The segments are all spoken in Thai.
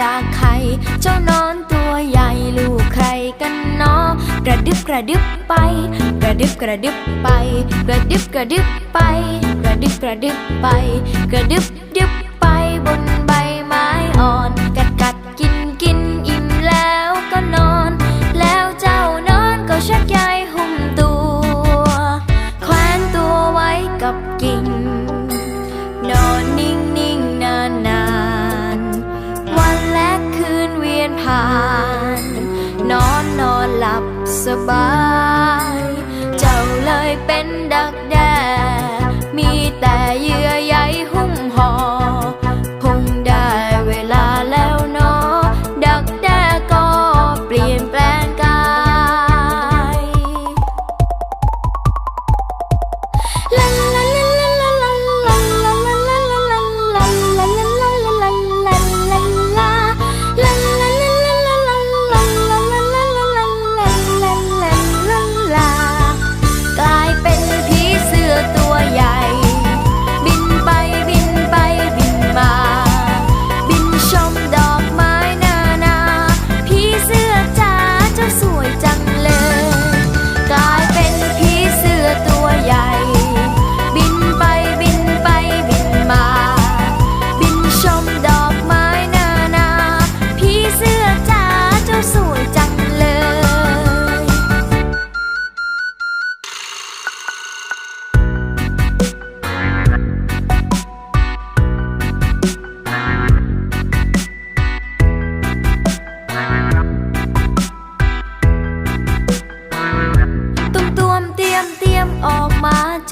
จากไข่เจ้านอนตัวใหญ่ลูกใครกันเนาะกระดึบกระดึบไป กระดึบกระดึบไป กระดึบกระดึบไป กระดึบกระดึบไป กระดึบดึบ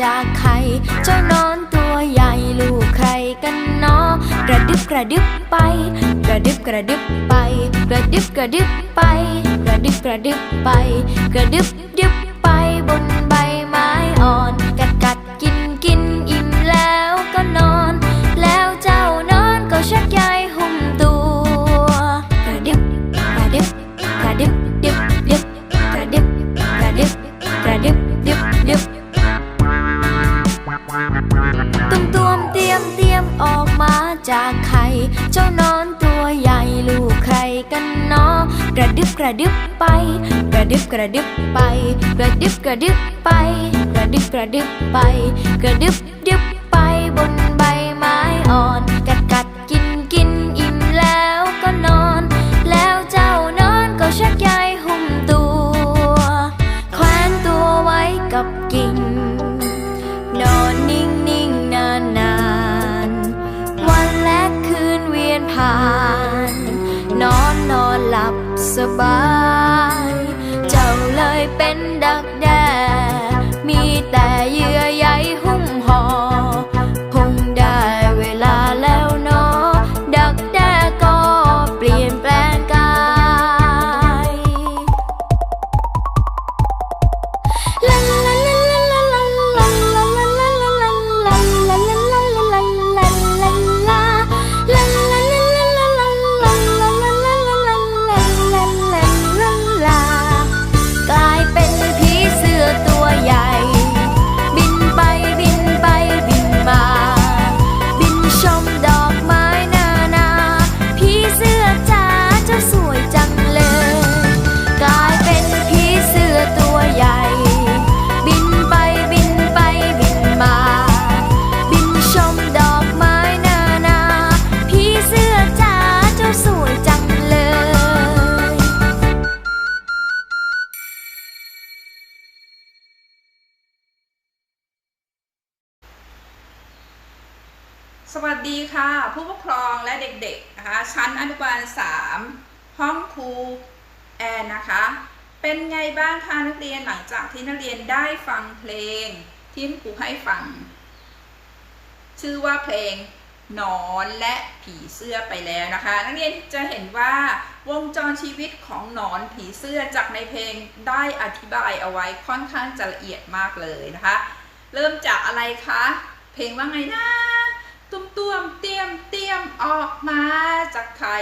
จากไข่เจ้านอนตัวใหญ่ลูกใครกันเนาะกระดึบกระดึบไป กระดึบกระดึบไป กระดึบกระดึบไป กระดึบกระดึบไป กระดึบดึบ จากไข่เจ้านอนตัวใหญ่ลูกใครกันเนาะกระดึบกระดึบไป กระดึบกระดึบไป กระดึบกระดึบไป กระดึบกระดึบไป กระดึบดึบ Bà สวัสดีค่ะ ผู้ปกครองและเด็กๆนะคะชั้นอนุบาล 3 ห้องครูแอนนะคะ เป็นไงบ้างคะนักเรียนหลังจากที่นักเรียนได้ฟังเพลงที่ครูให้ฟัง ชื่อว่าเพลงหนอนและผีเสื้อไปแล้วนะคะ นักเรียนจะเห็นว่าวงจรชีวิตของหนอนผีเสื้อจากในเพลงได้อธิบายเอาไว้ค่อนข้างจะละเอียดมากเลยนะคะ เริ่มจากอะไรคะเพลงว่าไงนะ ตุ้มตุ้มเตียมเตียมออกมาจากไข่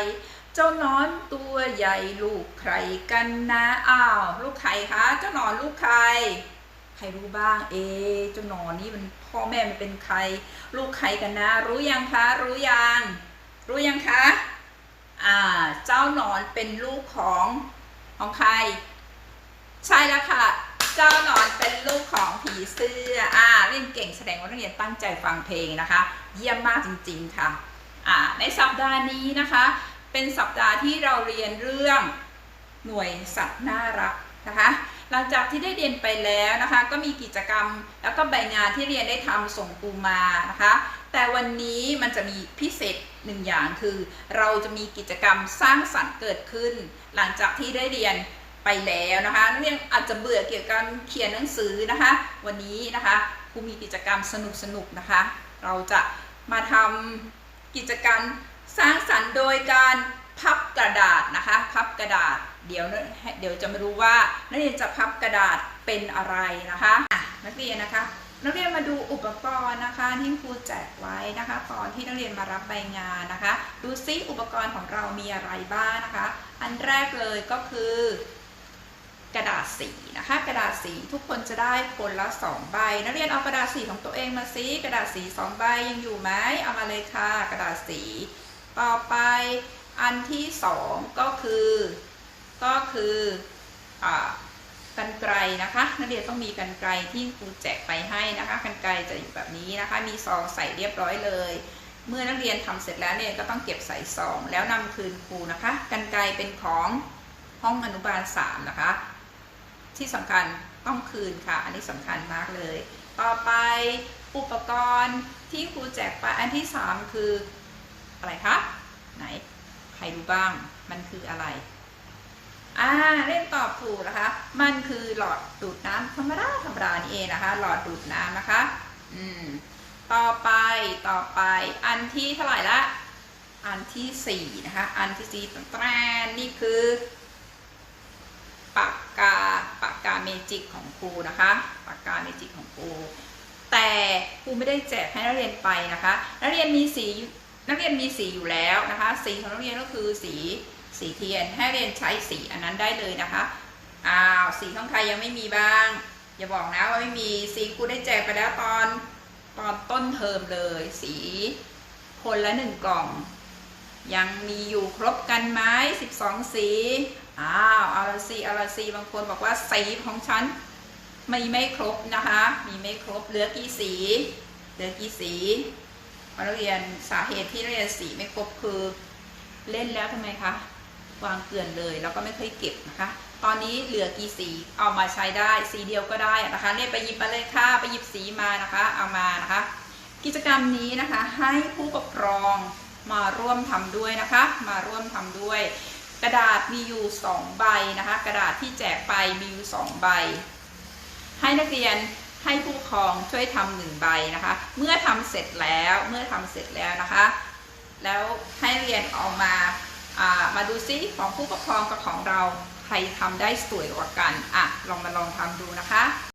เจ้านอนตัวใหญ่ลูกใครกันนะอ้าวลูกใครคะเจ้านอนลูกใครใครรู้บ้างเอะเจ้านอนนี่มันพ่อแม่มันเป็นใคร ลูกใครกันนะ รู้ยังคะ รู้ยัง รู้ยังคะอ่าเจ้านอนเป็นลูกของของใคร ใช่แล้วค่ะ เจ้านอนเป็นลูกของผีเสื้ออ่าเล่นเก่งแสดงว่านักเรียนตั้งใจฟังเพลงนะคะ เยี่ยมมากจริงๆค่ะในสัปดาห์นี้นะคะ เป็นสัปดาห์ที่เราเรียนเรื่องหน่วยสัตว์น่ารักนะคะหลังจากที่ได้เรียนไปแล้วนะคะ ก็มีกิจกรรมแล้วก็ใบงานที่เรียนได้ทำส่งครูมานะคะ แต่วันนี้มันจะมีพิเศษหนึ่งอย่างคือ เราจะมีกิจกรรมสร้างสรรค์เกิดขึ้น หลังจากที่ได้เรียนไปแล้วนะคะนักเรียนอาจจะเบื่อเกี่ยวกับเขียนหนังสือนะคะ วันนี้นะคะครูมีกิจกรรมสนุกๆนะคะ เราจะมาทำกิจกรรมสร้างสรรค์โดยการพับกระดาษนะคะพับกระดาษเดี๋ยวนะเดี๋ยวจะมารู้ว่านักเรียนจะพับกระดาษเป็นอะไรนะคะะนักเรียนนะคะ นักเรียนมาดูอุปกรณ์นะคะที่ครูแจกไว้นะคะ ตอนที่นักเรียนมารับใบงานนะคะ ดูซิอุปกรณ์ของเรามีอะไรบ้างนะคะ อันแรกเลยก็คือ กระดาษสีนะคะกระดาษสีทุกคนจะได้คนละสองใบนักเรียนเอากระดาษสีของตัวเองมาซิกระดาษสีสองใบยังอยู่ไหมเอามาเลยค่ะ กระดาษสี ต่อไปอันที่สองก็คือ ก็คืออกันไกลนะคะ นักเรียนต้องมีกันไกลที่ครูแจกไปให้นะคะกันไกลจะอยู่แบบนี้นะคะ มีซองใส่เรียบร้อยเลย เมื่อนักเรียนทำเสร็จแล้วเนี่ยก็ต้องเก็บใส่ซองแล้วนำคืนครูนะคะกันไกลเป็นของห้องอนุบาลสามนะคะ ที่สำคัญต้องคืนค่ะ อันนี้สำคัญมากเลย ต่อไปอุปกรณ์ที่ครูแจกไปอันที่สามคืออะไรคะไหนใครรู้บ้างมันคืออะไร อ่าเล่นตอบถูกนะคะ มันคือหลอดดูดน้ำธรรมดาธรรมดานี่เองนะคะ หลอดดูดน้ำนะคะ อืมต่อไปต่อไปอันที่เท่าไหร่ละ อันที่สี่นะคะ อันที่สี่แตรนนี่คือ กาปากกาเมจิกของครูนะคะปากกาเมจิกของครูแต่ครูไม่ได้แจกให้นักเรียนไปนะคะ นักเรียนมีสีนักเรียนมีสีอยู่แล้วนะคะ สีของนักเรียนก็คือสีสีเทียนให้เรียนใช้สีอันนั้นได้เลยนะคะอ้าวสีของใครยังไม่มีบ้าง อย่าบอกนะว่าไม่มีสีครูได้แจกไปแล้วตอนตอนต้นเทอมเลย สีคนละหนึ่งกล่อง ยังมีอยู่ครบกันไหมสิบส อ้าวเอาละสีเอาละสีบางคนบอกว่าสีของฉันม่ไม่ครบนะคะ มีไม่ครบเหลือกี่สีเหลือกี่สีนักเรียนสาเหตุที่เรียนสีไม่ครบคือเล่นแล้วทำไมคะวางเกลื่อนเลยแล้วก็ไม่เคยเก็บนะคะ ตอนนี้เหลือกี่สีเอามาใช้ได้สีเดียวก็ได้นะคะเนี่ยไปหยิบมาเลยค่ะไปหยิบสีมานะคะ เอามานะคะ กิจกรรมนี้นะคะให้ผู้ปกครองมาร่วมทำด้วยนะคะ มาร่วมทำด้วย กระดาษมีอยู่สองใบนะคะ กระดาษที่แจกไปมีอยู่สองใบ ให้นักเรียนให้ผู้ปกครองช่วยทำหนึ่งใบนะคะ เมื่อทำเสร็จแล้วเมื่อทำเสร็จแล้วนะคะ แล้วให้เรียนออกมาามาดูซิของผู้ปกครองกับของเราใครทำได้สวยกว่ากันอะลองมาลองทำดูนะคะ「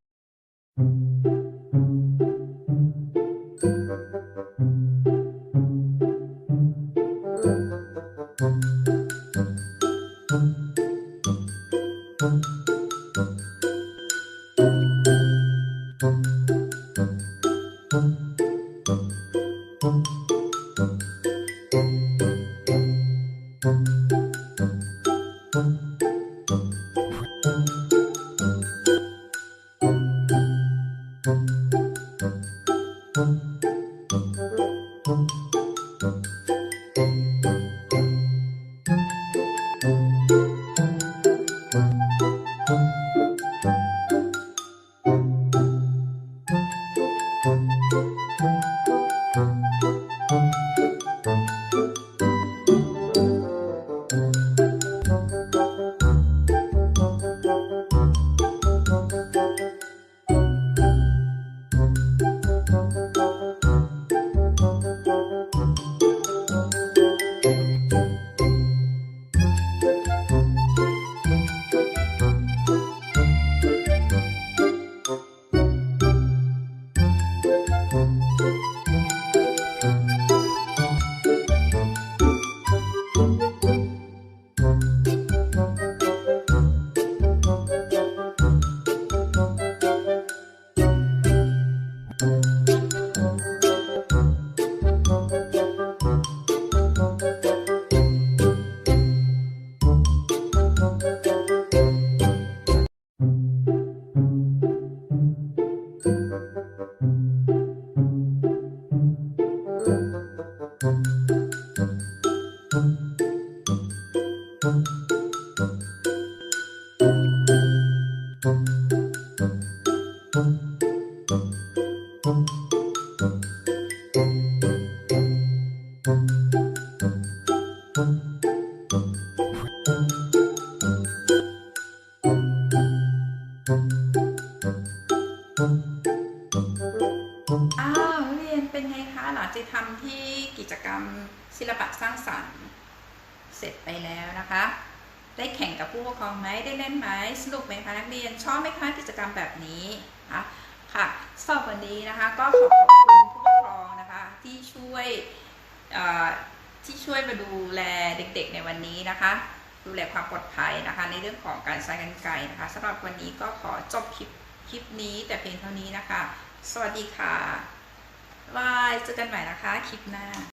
อ้ Mm-hmm. รรมศิลปะสร้างสรรค์ เสร็จไปแล้วนะคะ ได้แข่งกับผู้ปกครองไหมได้เล่นไหมสนุกไหมคะนักเรียนชอบไหมคะกิจกรรมแบบนี้คะค่ะสอบวันนี้นะคะก็ขอขอบคุณผู้ปกครองนะคะที่ช่วยที่ช่วยมาดูแลเด็กๆในวันนี้นะคะ ดูแลความปลอดภัยนะคะ ในเรื่องของการใช้กรรไกรนะคะสำหรับวันนี้ก็ขอจบคลิปคลิปนี้แต่เพียงเท่านี้นะคะ สวัสดีค่ะบายเจอกันใหม่นะคะคลิปหน้า